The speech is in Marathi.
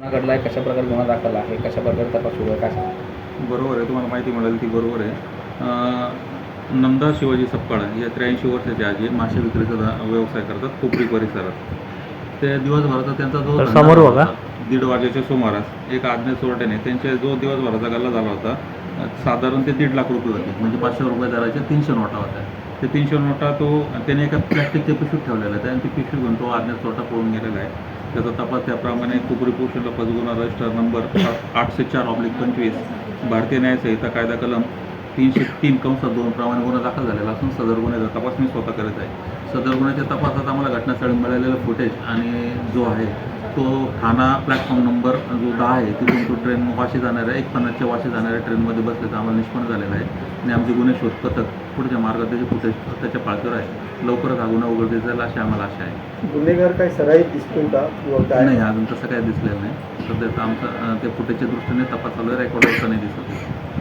गुन्हा घडला आहे कशा प्रकारे गुन्हा दाखल आहे कशा प्रकारे तपास सुरू आहे काय सांगा बरोबर आहे तुम्हाला माहिती मिळेल ती बरोबर आहे. नंदा शिवाजी सपकाळ या त्र्याऐंशी वर्षाचे आजी मासे विक्रीचा व्यवसाय करतात कोपरी परिसरात. ते दिवसभराचा त्यांचा जो समोर बघा. दीड वाजेच्या सुमारास एक आज्ञा चोरट्याने त्यांच्या जो दिवसभराचा गल्ला झाला होता साधारण ते दीड लाख रुपये होते म्हणजे पाचशे रुपये दराच्या तीनशे नोटा होत्या. ते तीनशे नोटा तो त्याने एका प्लॅस्टिकच्या पिशवीत ठेवलेला आहे आणि ती पिशवी घेऊन तो आज्ञा चोरटा पळून गेलेला आहे. त्याचा तपास त्याप्रमाणे कुपरी पोषणला लपस गुन्हा रजिस्टर नंबर आठशे चार ऑब्लिक पंचवीस भारतीय न्याय संहिता कायदा कलम तीनशे तीन कंसात दोन प्रमाणे गुन्हा दाखल झालेला असून सदर गुन्ह्याचा तपास मी स्वतः करत आहे. सदर गुन्ह्याच्या तपासात आम्हाला घटनास्थळी मिळालेलं फुटेज आणि जो आहे तो ठाणा प्लॅटफॉर्म नंबर जो दहा आहे तिथून तो ट्रेन वाशी जाणाऱ्या एक पन्नासच्या वाशी जाणाऱ्या ट्रेनमध्ये बसल्याचं आम्हाला निष्पन्न झालेलं आहे. आणि आमचे गुन्हे शोध पथक पुढच्या मार्गात त्याचे फुटेज त्याच्या पाळतीवर आहे. लवकरच हा गुन्हा उघडकीस जाईल अशी आम्हाला आशा आहे. गुन्हेगार काही सराईत दिसतो का? काय? नाही अजून तसं काही दिसलेलं नाही. सध्या तर आमचं ते फुटेजच्या दृष्टीने तपास चालू आहे रेकॉर्ड नाही दिसत